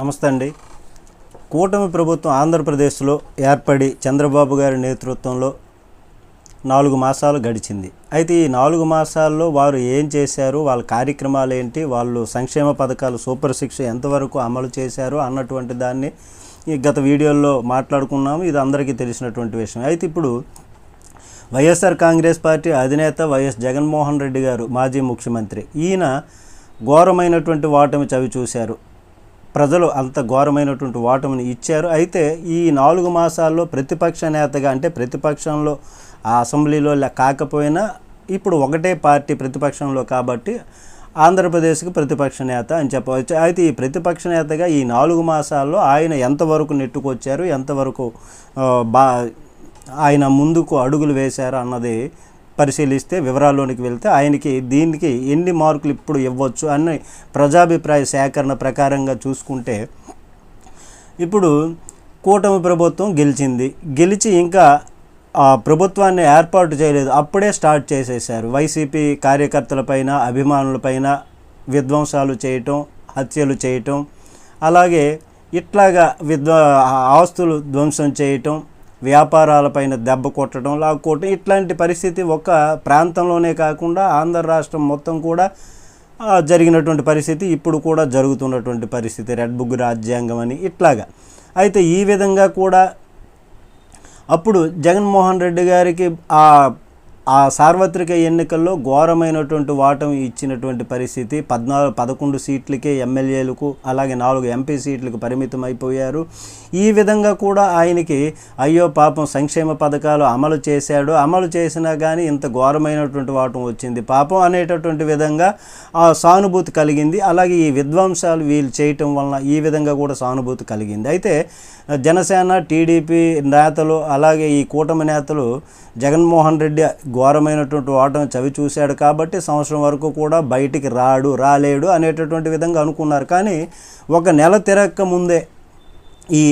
నమస్తే అండి. కూటమి ప్రభుత్వం ఆంధ్రప్రదేశ్లో ఏర్పడి చంద్రబాబు గారి నేతృత్వంలో నాలుగు మాసాలు గడిచింది. అయితే ఈ నాలుగు మాసాల్లో వారు ఏం చేశారు? వాళ్ళ కార్యక్రమాలు ఏంటి? వాళ్ళు సంక్షేమ పథకాలు సూపర్ శిక్ష ఎంతవరకు అమలు చేశారు? అన్నటువంటి దాన్ని ఈ గత వీడియోల్లో మాట్లాడుకున్నాము. ఇది అందరికీ తెలిసినటువంటి విషయం. అయితే ఇప్పుడు వైఎస్ఆర్ కాంగ్రెస్ పార్టీ అధినేత వైఎస్ జగన్మోహన్ రెడ్డి గారు మాజీ ముఖ్యమంత్రి. ఈయన ఘోరమైనటువంటి వాటమి చవి చూశారు ప్రజలు అంత ఘోరమైనటువంటి ఓటమిని ఇచ్చారు. అయితే ఈ నాలుగు మాసాల్లో ప్రతిపక్ష నేతగా అంటే ప్రతిపక్షంలో ఆ అసెంబ్లీలో కాకపోయినా ఇప్పుడు ఒకటే పార్టీ ప్రతిపక్షంలో కాబట్టి ఆంధ్రప్రదేశ్కి ప్రతిపక్ష నేత అని చెప్పవచ్చు. అయితే ఈ ప్రతిపక్ష నేతగా ఈ నాలుగు మాసాల్లో ఆయన ఎంతవరకు నెట్టుకొచ్చారు? ఎంతవరకు బా ఆయన ముందుకు అడుగులు వేశారు అన్నది పరిశీలిస్తే వివరాల్లోనికి వెళ్తే ఆయనకి దీనికి ఎన్ని మార్కులు ఇప్పుడు ఇవ్వచ్చు అని ప్రజాభిప్రాయ సేకరణ ప్రకారంగా చూసుకుంటే ఇప్పుడు కూటమి ప్రభుత్వం గెలిచింది. గెలిచి ఇంకా ఆ ప్రభుత్వాన్ని ఏర్పాటు చేయలేదు. అప్పుడే స్టార్ట్ చేసేశారు. వైసీపీ కార్యకర్తలపైన అభిమానులపైన విధ్వంసాలు చేయటం హత్యలు చేయటం అలాగే ఇట్లాగా విధ్వ ఆస్తులు ధ్వంసం చేయటం వ్యాపారాలపైన దెబ్బ కొట్టడం లాక్కోవటం ఇట్లాంటి పరిస్థితి ఒక ప్రాంతంలోనే కాకుండా ఆంధ్ర రాష్ట్రం మొత్తం కూడా జరిగినటువంటి పరిస్థితి ఇప్పుడు కూడా జరుగుతున్నటువంటి పరిస్థితి రెడ్ బుక్ రాజ్యాంగం అని ఇట్లాగా. అయితే ఈ విధంగా కూడా అప్పుడు జగన్మోహన్ రెడ్డి గారికి ఆ ఆ సార్వత్రిక ఎన్నికల్లో ఘోరమైనటువంటి ఓటమి ఇచ్చినటువంటి పరిస్థితి. పద్నాలుగు పదకొండు సీట్లకే ఎమ్మెల్యేలకు అలాగే నాలుగు ఎంపీ సీట్లకు పరిమితం అయిపోయారు ఈ విధంగా కూడా ఆయనకి అయ్యో పాపం సంక్షేమ పథకాలు అమలు చేశాడు. అమలు చేసినా కానీ ఇంత ఘోరమైనటువంటి ఓటం వచ్చింది. పాపం అనేటటువంటి విధంగా ఆ సానుభూతి కలిగింది. అలాగే ఈ విధ్వంసాలు వీళ్ళు చేయటం వలన ఈ విధంగా కూడా సానుభూతి కలిగింది. అయితే జనసేన టీడీపీ నేతలు అలాగే ఈ కూటమి నేతలు జగన్మోహన్ రెడ్డి ఘోరమైనటువంటి ఓటమి చవి చూశాడు కాబట్టి సంవత్సరం వరకు కూడా బయటికి రాడు రాలేడు అనేటటువంటి విధంగా అనుకున్నారు. కానీ ఒక నెల తిరక్క ముందే ఈ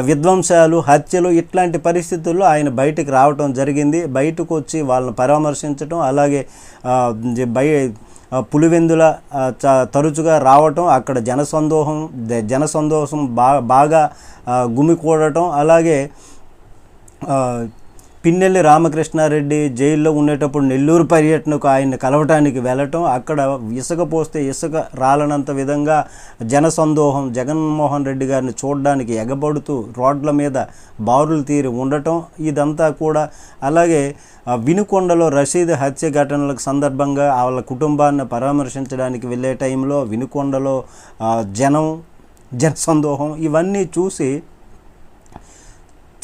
విధ్వంసాలు హత్యలు ఇట్లాంటి పరిస్థితుల్లో ఆయన బయటకు రావటం జరిగింది. బయటకు వచ్చి వాళ్ళని పరామర్శించటం అలాగే బయ పులివెందుల చ- తరచుగా రావటం అక్కడ జనసందోహం జనసందోహం బాగా బాగా గుమికూడటం అలాగే పిన్నెల్లి రామకృష్ణారెడ్డి జైల్లో ఉండేటప్పుడు నెల్లూరు పర్యటనకు ఆయన్ని కలవటానికి వెళ్ళటం అక్కడ ఇసుక పోస్తే ఇసుక రాలనంత విధంగా జనసందోహం జగన్మోహన్ రెడ్డి గారిని చూడడానికి ఎగబడుతూ రోడ్ల మీద బారులు తీరి ఉండటం ఇదంతా కూడా. అలాగే వినుకొండలో రషీద్ హత్య ఘటనలకు సందర్భంగా వాళ్ళ కుటుంబాన్ని పరామర్శించడానికి వెళ్ళే టైంలో వినుకొండలో జనం జనసందోహం ఇవన్నీ చూసి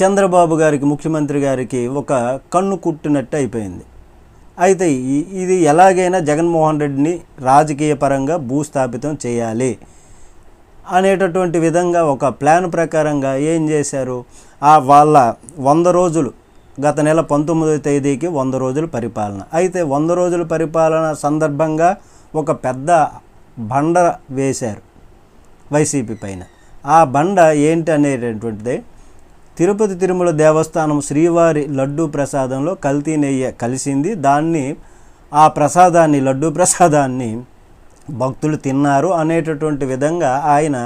చంద్రబాబు గారికి ముఖ్యమంత్రి గారికి ఒక కన్ను కుట్టినట్టు అయిపోయింది. అయితే ఇది ఎలాగైనా జగన్మోహన్ రెడ్డిని రాజకీయ పరంగా భూస్థాపితం చేయాలి అనేటటువంటి విధంగా ఒక ప్లాన్ ప్రకారంగా ఏం చేశారు? ఆ వాళ్ళ వంద రోజులు గత నెల పంతొమ్మిదవ తేదీకి వంద రోజుల పరిపాలన. అయితే వంద రోజుల పరిపాలన సందర్భంగా ఒక పెద్ద బండ వేశారు వైసీపీ పైన. ఆ బండ ఏంటి అనేటటువంటిది తిరుపతి తిరుమల దేవస్థానం శ్రీవారి లడ్డూ ప్రసాదంలో కల్తీ నెయ్యి కలిసింది. దాన్ని ఆ ప్రసాదాన్ని లడ్డూ ప్రసాదాన్ని భక్తులు తిన్నారు అనేటటువంటి విధంగా ఆయన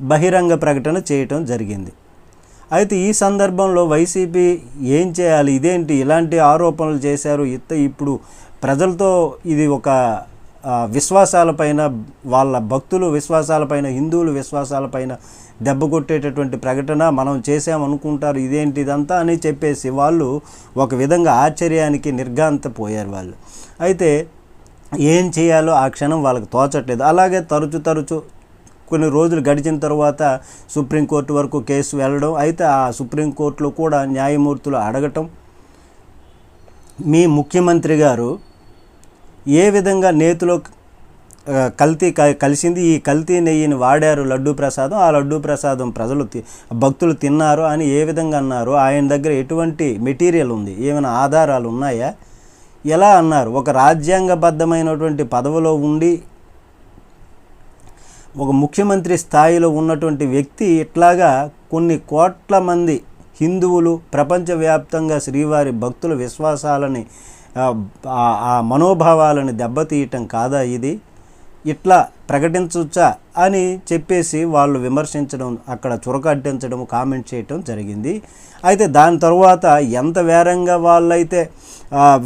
బహిరంగ ప్రకటన చేయటం జరిగింది. అయితే ఈ సందర్భంలో వైసీపీ ఏం చేయాలి? ఇదేంటి? ఇలాంటి ఆరోపణలు చేశారు. ఇత్త ఇప్పుడు ప్రజలతో ఇది ఒక విశ్వాసాలపైన వాళ్ళ భక్తులు విశ్వాసాలపైన హిందువులు విశ్వాసాలపైన దెబ్బ కొట్టేటటువంటి ప్రకటన మనం చేసామనుకుంటారు ఇదేంటి ఇదంతా అని చెప్పేసి వాళ్ళు ఒక విధంగా ఆశ్చర్యానికి నిర్గాంతపోయారు వాళ్ళు. అయితే ఏం చేయాలో ఆ క్షణం వాళ్ళకి తోచట్లేదు. అలాగే తరచు తరచు కొన్ని రోజులు గడిచిన తర్వాత సుప్రీంకోర్టు వరకు కేసు వెళ్ళడం అయితే ఆ సుప్రీంకోర్టులో కూడా న్యాయమూర్తులు అడగటం. మీ ముఖ్యమంత్రి గారు ఏ విధంగా నేతిలో కల్తీ క- కలిసింది ఈ కల్తీ నెయ్యిని వాడారు లడ్డూ ప్రసాదం. ఆ లడ్డూ ప్రసాదం ప్రజలు భక్తులు తిన్నారు అని ఏ విధంగా అన్నారు? ఆయన దగ్గర ఎటువంటి మెటీరియల్ ఉంది? ఏమైనా ఆధారాలు ఉన్నాయా? ఎలా అన్నారు? ఒక రాజ్యాంగబద్ధమైనటువంటి పదవిలో ఉండి ఒక ముఖ్యమంత్రి స్థాయిలో ఉన్నటువంటి వ్యక్తి ఇట్లాగా కొన్ని కోట్ల మంది హిందువులు ప్రపంచవ్యాప్తంగా శ్రీవారి భక్తుల విశ్వాసాలని ఆ, ఆ మనోభావాలని దెబ్బతీయటం కాదా ఇది? ఇట్లా ప్రకటించవచ్చా అని చెప్పేసి వాళ్ళు విమర్శించడం అక్కడ చురకట్టించడం కామెంట్ చేయటం జరిగింది. అయితే దాని తరువాత ఎంత వేరంగా వాళ్ళైతే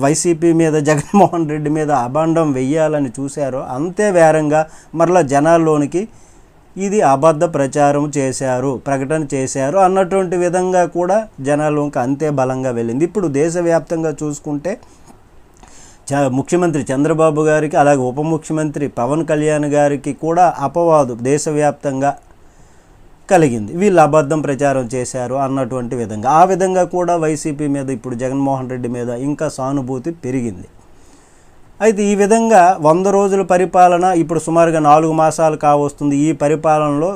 వైసీపీ మీద జగన్మోహన్ రెడ్డి మీద అభాండం వెయ్యాలని చూశారో అంతే వేరంగా మరలా జనాల్లోనికి ఇది అబద్ధ ప్రచారం చేశారు ప్రకటన చేశారు అన్నటువంటి విధంగా కూడా జనాల్లోకి అంతే బలంగా వెళ్ళింది. ఇప్పుడు దేశవ్యాప్తంగా చూసుకుంటే చ ముఖ్యమంత్రి చంద్రబాబు గారికి అలాగే ఉప ముఖ్యమంత్రి పవన్ కళ్యాణ్ గారికి కూడా అపవాదు దేశవ్యాప్తంగా కలిగింది. వీళ్ళు అబద్ధం ప్రచారం చేశారు అన్నటువంటి విధంగా. ఆ విధంగా కూడా వైసీపీ మీద ఇప్పుడు జగన్మోహన్ రెడ్డి మీద ఇంకా సానుభూతి పెరిగింది. అయితే ఈ విధంగా వంద రోజుల పరిపాలన ఇప్పుడు సుమారుగా నాలుగు మాసాలు కావస్తుంది. ఈ పరిపాలనలో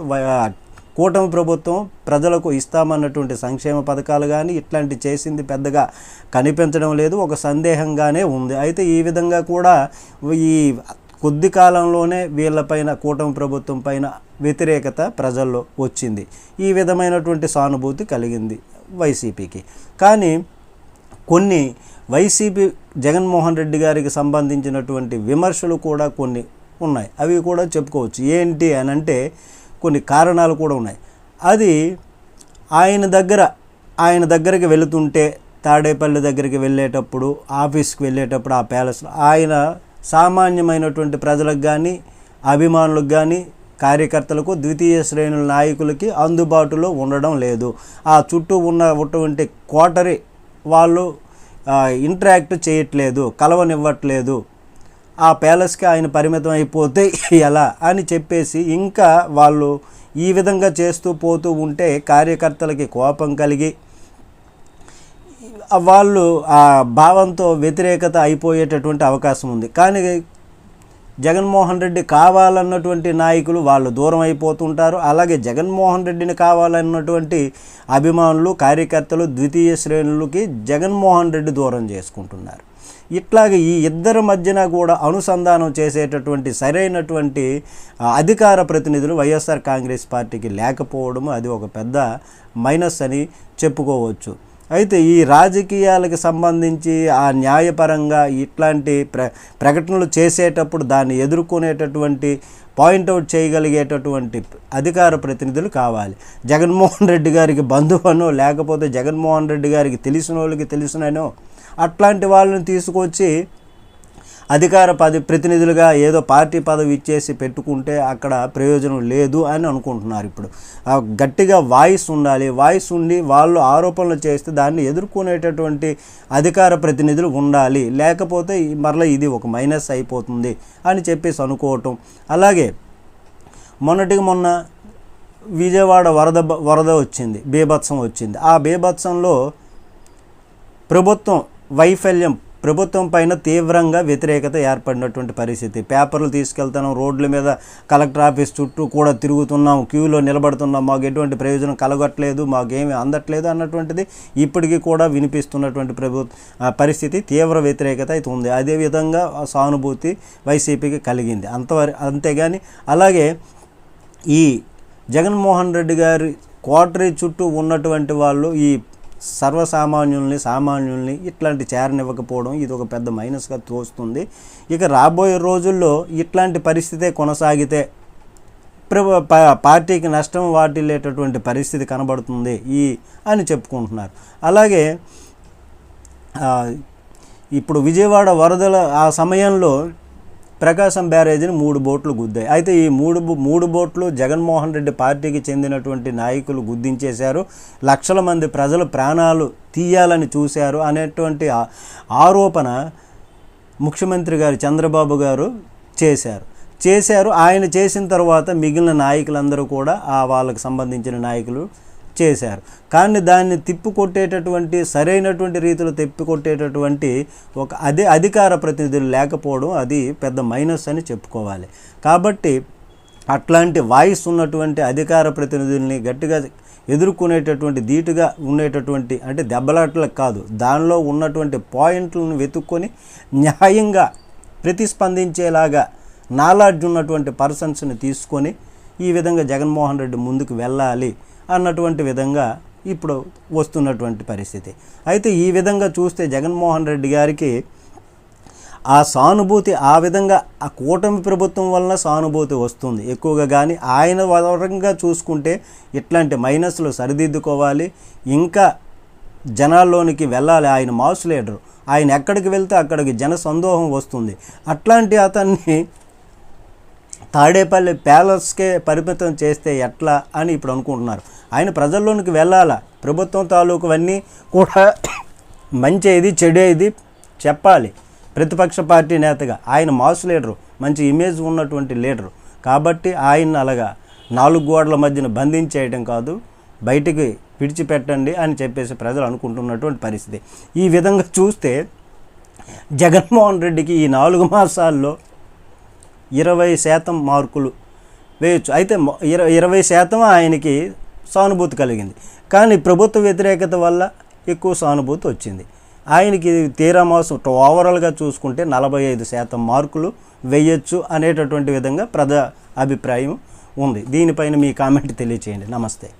కూటమి ప్రభుత్వం ప్రజలకు ఇస్తామన్నటువంటి సంక్షేమ పథకాలు కానీ ఇట్లాంటి చేసింది పెద్దగా కనిపించడం లేదు. ఒక సందేహంగానే ఉంది. అయితే ఈ విధంగా కూడా ఈ కొద్ది కాలంలోనే వీళ్ళపైన కూటమి ప్రభుత్వం పైన వ్యతిరేకత ప్రజల్లో వచ్చింది. ఈ విధమైనటువంటి సానుభూతి కలిగింది వైసీపీకి. కానీ కొన్ని వైసీపీ జగన్మోహన్ రెడ్డి గారికి సంబంధించినటువంటి విమర్శలు కూడా కొన్ని ఉన్నాయి. అవి కూడా చెప్పుకోవచ్చు. ఏంటి అని అంటే కొన్ని కారణాలు కూడా ఉన్నాయి. అది ఆయన దగ్గర ఆయన దగ్గరికి వెళుతుంటే తాడేపల్లి దగ్గరికి వెళ్ళేటప్పుడు ఆఫీస్కి వెళ్ళేటప్పుడు ఆ ప్యాలెస్లో ఆయన సామాన్యమైనటువంటి ప్రజలకు కానీ అభిమానులకు కానీ కార్యకర్తలకు ద్వితీయ శ్రేణుల నాయకులకి అందుబాటులో ఉండడం లేదు. ఆ చుట్టూ ఉన్న ఉన్నటువంటి కోటరీ వాళ్ళు ఇంటరాక్ట్ చేయట్లేదు కలవనివ్వట్లేదు. ఆ ప్యాలెస్కి ఆయన పరిమితం అయిపోతే ఎలా అని చెప్పేసి ఇంకా వాళ్ళు ఈ విధంగా చేస్తూ పోతూ ఉంటే కార్యకర్తలకి కోపం కలిగి వాళ్ళు ఆ భావంతో వ్యతిరేకత అయిపోయేటటువంటి అవకాశం ఉంది. కానీ జగన్మోహన్ రెడ్డి కావాలన్నటువంటి నాయకులు వాళ్ళు దూరం అయిపోతుంటారు. అలాగే జగన్మోహన్ రెడ్డిని కావాలన్నటువంటి అభిమానులు కార్యకర్తలు ద్వితీయ శ్రేణులకి జగన్మోహన్ రెడ్డి దూరం చేసుకుంటున్నారు. ఇట్లాగే ఈ ఇద్దరి మధ్యన కూడా అనుసంధానం చేసేటటువంటి సరైనటువంటి అధికార ప్రతినిధులు వైఎస్ఆర్ కాంగ్రెస్ పార్టీకి లేకపోవడం అది ఒక పెద్ద మైనస్ అని చెప్పుకోవచ్చు. అయితే ఈ రాజకీయాలకు సంబంధించి ఆ న్యాయపరంగా ఇట్లాంటి ప్ర ప్రకటనలు చేసేటప్పుడు దాన్ని ఎదుర్కొనేటటువంటి పాయింట్అవుట్ చేయగలిగేటటువంటి అధికార ప్రతినిధులు కావాలి. జగన్మోహన్ రెడ్డి గారికి బంధువనో లేకపోతే జగన్మోహన్ రెడ్డి గారికి తెలిసిన వాళ్ళకి తెలిసిననో అట్లాంటి వాళ్ళని తీసుకొచ్చి అధికార పది ప్రతినిధులుగా ఏదో పార్టీ పదవి ఇచ్చేసి పెట్టుకుంటే అక్కడ ప్రయోజనం లేదు అని అనుకుంటున్నారు ఇప్పుడు. గట్టిగా వాయిస్ ఉండాలి. వాయిస్ ఉండి వాళ్ళు ఆరోపణలు చేస్తే దాన్ని ఎదుర్కొనేటటువంటి అధికార ప్రతినిధులు ఉండాలి. లేకపోతే మరలా ఇది ఒక మైనస్ అయిపోతుంది అని చెప్పేసి అనుకోవటం. అలాగే మొన్నటికి మొన్న విజయవాడ వరద వరద వచ్చింది. బీభత్సం వచ్చింది. ఆ బీభత్సంలో ప్రభుత్వం వైఫల్యం. ప్రభుత్వం పైన తీవ్రంగా వ్యతిరేకత ఏర్పడినటువంటి పరిస్థితి. పేపర్లు తీసుకెళ్తాను రోడ్ల మీద కలెక్టర్ ఆఫీస్ చుట్టూ కూడా తిరుగుతున్నాం క్యూలో నిలబడుతున్నాం. మాకు ఎటువంటి ప్రయోజనం కలగట్లేదు మాకేమీ అందట్లేదు అన్నటువంటిది ఇప్పటికీ కూడా వినిపిస్తున్నటువంటి ప్రభు పరిస్థితి తీవ్ర వ్యతిరేకత అయితే ఉంది. అదేవిధంగా సానుభూతి వైసీపీకి కలిగింది. అంతవరకు అంతేగాని అలాగే ఈ జగన్మోహన్ రెడ్డి గారి కోటరీ చుట్టూ ఉన్నటువంటి వాళ్ళు ఈ సర్వసామాన్యుల్ని సామాన్యుల్ని ఇట్లాంటి చేరనివ్వకపోవడం ఇది ఒక పెద్ద మైనస్గా తోస్తుంది. ఇక రాబోయే రోజుల్లో ఇట్లాంటి పరిస్థితే కొనసాగితే ప- పార్టీకి నష్టం వాటిల్లేటటువంటి పరిస్థితి కనబడుతుంది ఈ అని చెప్పుకుంటున్నారు. అలాగే ఇప్పుడు విజయవాడ వరదల ఆ సమయంలో ప్రకాశం బ్యారేజీని మూడు బోట్లు గుద్దాయి. అయితే ఈ మూడు బో- మూడు బోట్లు జగన్మోహన్ రెడ్డి పార్టీకి చెందినటువంటి నాయకులు గుద్దించేశారు. లక్షల మంది ప్రజలు ప్రాణాలు తీయాలని చూశారు అనేటువంటి ఆరోపణ ముఖ్యమంత్రి గారు చంద్రబాబు గారు చేశారు. చేశారు. ఆయన చేసిన తర్వాత మిగిలిన నాయకులందరూ కూడా ఆ వాళ్ళకు సంబంధించిన నాయకులు చేశారు. కానీ దాన్ని తిప్పికొట్టేటటువంటి సరైనటువంటి రీతిలో తిప్పికొట్టేటటువంటి ఒక అదే అధికార ప్రతినిధులు లేకపోవడం అది పెద్ద మైనస్ అని చెప్పుకోవాలి. కాబట్టి అట్లాంటి వాయిస్ ఉన్నటువంటి అధికార ప్రతినిధుల్ని గట్టిగా ఎదుర్కొనేటటువంటి ధీటుగా ఉండేటటువంటి అంటే దెబ్బలాటలకు కాదు దానిలో ఉన్నటువంటి పాయింట్లను వెతుక్కొని న్యాయంగా ప్రతిస్పందించేలాగా నాలాడ్జ్ ఉన్నటువంటి పర్సన్స్ని తీసుకొని ఈ విధంగా జగన్మోహన్ రెడ్డి ముందుకు వెళ్ళాలి. అన్నటువంటి విధంగా ఇప్పుడు వస్తున్నటువంటి పరిస్థితి. అయితే ఈ విధంగా చూస్తే జగన్మోహన్ రెడ్డి గారికి ఆ సానుభూతి ఆ విధంగా ఆ కూటమి ప్రభుత్వం వలన సానుభూతి వస్తుంది. ఎక్కువగా కానీ ఆయన వరంగా చూసుకుంటే ఇట్లాంటి మైనస్లు సరిదిద్దుకోవాలి. ఇంకా జనాల్లోనికి వెళ్ళాలి. ఆయన మాస్ లీడరు. ఆయన ఎక్కడికి వెళ్తే అక్కడికి జన సందోహం వస్తుంది. అట్లాంటి అతన్ని తాడేపల్లి ప్యాలెస్కే పరిమితం చేస్తే ఎట్లా అని ఇప్పుడు అనుకుంటున్నారు. ఆయన ప్రజల్లోనికి వెళ్ళాలా? ప్రభుత్వం తాలూకువన్నీ కూడా మంచి ఇది చెడు చెప్పాలి. ప్రతిపక్ష పార్టీ నేతగా ఆయన మాస్ లీడరు మంచి ఇమేజ్ ఉన్నటువంటి లీడరు. కాబట్టి ఆయన అలాగా నాలుగు గోడల మధ్యన బంధించేయడం కాదు బయటికి విడిచిపెట్టండి అని చెప్పేసి ప్రజలు అనుకుంటున్నటువంటి పరిస్థితి. ఈ విధంగా చూస్తే జగన్మోహన్ రెడ్డికి ఈ నాలుగు మాసాల్లో ఇరవై శాతం మార్కులు వేయచ్చు. అయితే ఇరవై శాతం ఆయనకి సానుభూతి కలిగింది. కానీ ప్రభుత్వ వ్యతిరేకత వల్ల ఎక్కువ సానుభూతి వచ్చింది. ఆయనకి తీరా మాసం ఓవరాల్గా చూసుకుంటే నలభై ఐదు శాతం మార్కులు వేయచ్చు అనేటటువంటి విధంగా ప్రజా అభిప్రాయం ఉంది. దీనిపైన మీ కామెంట్ తెలియచేయండి. నమస్తే.